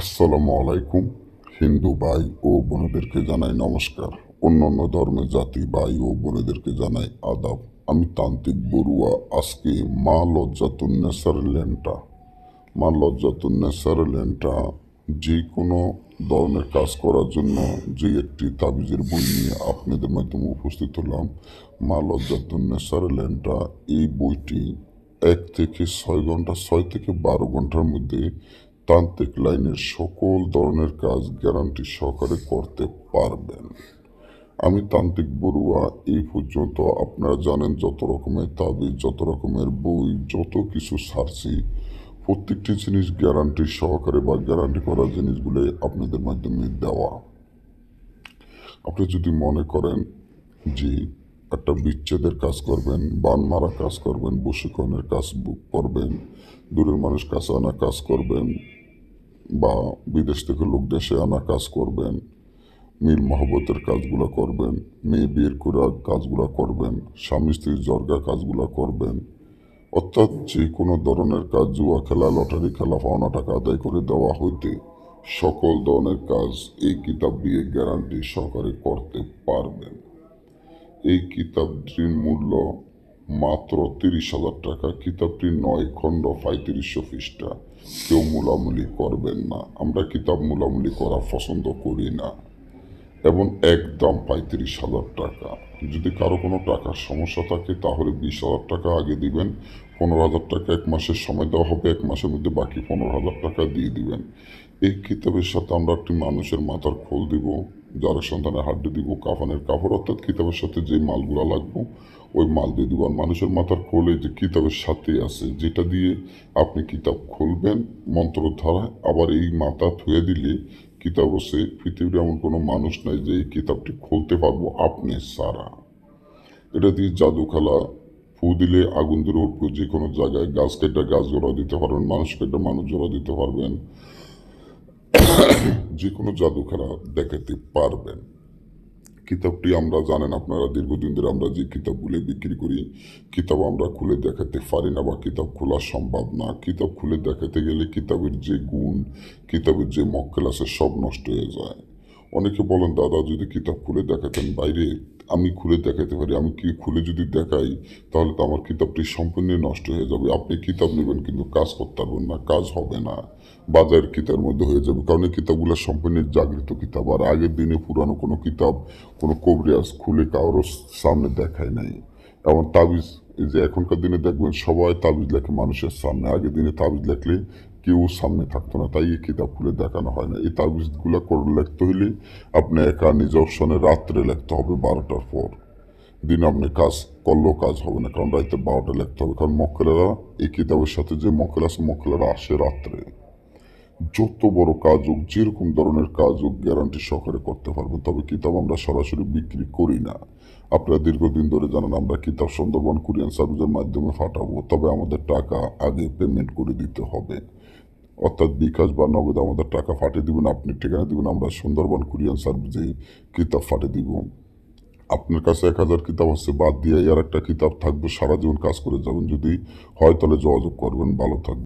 আসসালামু আলাইকুম, হিন্দু ভাই ও বোনেদেরকে জানাই নমস্কার। অন্যান্য ধর্মের জাতি, ভাই ও বোনেদেরকে জানাই আদাব। আমি তান্ত্রিক বড়ুয়া, আজকে মা লজ্জাতুন্নেসার ল্যান্ডটা মা লজ্জাতুন্নেসার ল্যান্ডটা যে কোনো ধরনের কাজ করার জন্য যে একটি তাবিজের বই নিয়ে আপনাদের মাধ্যমে উপস্থিত হলাম, মা লজ্জাতুন লজ্জাতুন্নেসার ল্যান্ডটা এই বইটি এক থেকে ছয় ঘণ্টা, ছয় থেকে বারো ঘণ্টার মধ্যে তান্ত্রিক লাইনের সকল ধরনের কাজ গ্যারান্টি সহকারে করতে পারবেন। আমি তান্ত্রিক বড়ুয়া, এই পর্যন্ত আপনারা জানেন যত রকমের তাবিজ, যত রকমের বই, যত কিছু সারছি, প্রত্যেকটি জিনিস গ্যারান্টি সহকারে বা গ্যারান্টি করা জিনিসগুলো আপনাদের মাধ্যমে দেওয়া। আপনি যদি মনে করেন যে একটা বিচ্ছেদের কাজ করবেন, বান মারা কাজ করবেন, বশীকরণের কাজ করবেন, দূরের মানুষ কাছে আনা কাজ করবেন বা বিদেশ থেকে লোক দেশে আনা কাজ করবেন, মিল মহব্বতের কাজগুলো করবেন, মেয়ে বিয়ের করা কাজগুলো করবেন, স্বামী স্ত্রীর জর্গা কাজগুলো করবেন, অর্থাৎ যে কোনো ধরনের কাজ, জুয়া খেলা, লটারি খেলা, পাওনা টাকা আদায় করে দেওয়া হইতে সকল ধরনের কাজ এই কিতাব দিয়ে গ্যারান্টি সহকারে করতে পারবেন। এই কিতাবটির মূল্য মাত্র তিরিশ হাজার টাকা, কিতাবটি নয় খণ্ড পঁয়ত্রিশশো পৃষ্ঠা। কেউ মূলামূলি করবেন না। আমরা কিতাব মূলামূলি করা পছন্দ করি না। এবং একদম পঁয়ত্রিশ হাজার টাকা। যদি কারও কোনো টাকার সমস্যা থাকে, তাহলে বিশ হাজার টাকা আগে দিবেন। পনেরো হাজার টাকা এক মাসের সময় দেওয়া হবে, এক মাসের মধ্যে বাকি পনেরো হাজার টাকা দিয়ে দিবেন। এই কিতাবের সাথে আমরা একটি মানুষের মাথার খোল দিব, যার সন্তানের হাড্ডি দিব, কাফানের কাপড়, অর্থাৎ কিতাবের সাথে যে মালগুলো লাগবে ওই মাল দিয়ে দিব। মানুষের মাথার খোলে যে কিতাবের সাথে আছে, যেটা দিয়ে আপনি কিতাব খুলবেন, মন্ত্র ধারায় আবার এই মাথা থুয়ে দিলে কিতাব হচ্ছে পৃথিবীর এমন কোনো মানুষ নাই যে এই কিতাবটি খুলতে পারব আপনি সারা এটা দিয়ে জাদু খেলা ফু দিলে আগুন ধরে উঠবে যে কোনো জায়গায় গাছ কেটে গাছ জোড়া দিতে পারবেন, মানুষ কেটে মানুষ জোড়া দিতে পারবেন। যে কোনো জাদু খেলা দেখাতে পারবেন। কিতাবটি আমরা জানেন, আপনারা দীর্ঘদিন ধরে আমরা যে কিতাবগুলি বিক্রি করি, কিতাব আমরা খুলে দেখাতে পারি না বা কিতাব খোলা সম্ভব না। কিতাব খুলে দেখাতে গেলে কিতাবের যে গুণ, কিতাবের যে মক্কেল আছে সব নষ্ট হয়ে যায়। অনেকে বলেন, দাদা, যদি কিতাব খুলে দেখাতেন বাইরে, আমি খুলে দেখাতে পারি। আমি কি খুলে যদি দেখাই, তাহলে তো আমার কিতাবটি সম্পূর্ণ নষ্ট হয়ে যাবে। আপনি কিতাব নেবেন, কিন্তু কাজ করতে পারবেন না, কাজ হবে না। বাজার কিতাবের মধ্যে হয়ে যাবে। কারণ এই কিতাবগুলো সম্পূর্ণ জাগৃত কিতাব। আর আগের দিনে পুরানো কোনো কিতাব, কোনো কবরিয়াজ খুলে কারোর সামনে দেখায় নাই। এমন তাবিজ, এই যে এখনকার দিনে দেখবেন সবাই তাবিজ লেখে মানুষের সামনে। আগের দিনে তাবিজ লেখলে কেউ সামনে থাকতো না, তাই এই কিতাব খুলে দেখানো হয় না। এই তাবিজগুলো করে লিখতে হইলে আপনি একা নিজ অপশনে রাত্রে লিখতে হবে বারোটার পর। দিনে আপনি কাজ করলেও কাজ হবে না, কারণ রাইতে বারোটা লিখতে হবে। কারণ মক্কেলেরা, এই কিতাবের সাথে যে মক্কেল আছে, মক্কেলেরা আসে রাত্রে। যত বড় কাজ হোক, যেরকম ধরনের কাজ হোক গ্যারান্টি সহকারে করতে পারবেন তবে কিতাব আমরা সরাসরি বিক্রি করি না। আপনারা দীর্ঘদিন ধরে জানেন, আমরা কিতাব সুন্দরবন কুরিয়ান সার্ভিসের মাধ্যমে ফাটাবো। তবে আমাদের টাকা আগে পেমেন্ট করে দিতে হবে। অর্থাৎ বিকাশ বা নগদ আমাদের টাকা ফাটিয়ে দিবেন, আপনি ঠিকানা দেবেন, আমরা সুন্দরবন কুরিয়ান সার্ভিসে কিতাব ফাটিয়ে দিব। আপনার কাছে এক হাজার কিতাব আছে, বাদ দিয়ে আর একটা কিতাব থাকবে, সারা জীবন কাজ করে যাবেন। যদি হয় তাহলে যোগাযোগ করবেন, ভালো থাকবে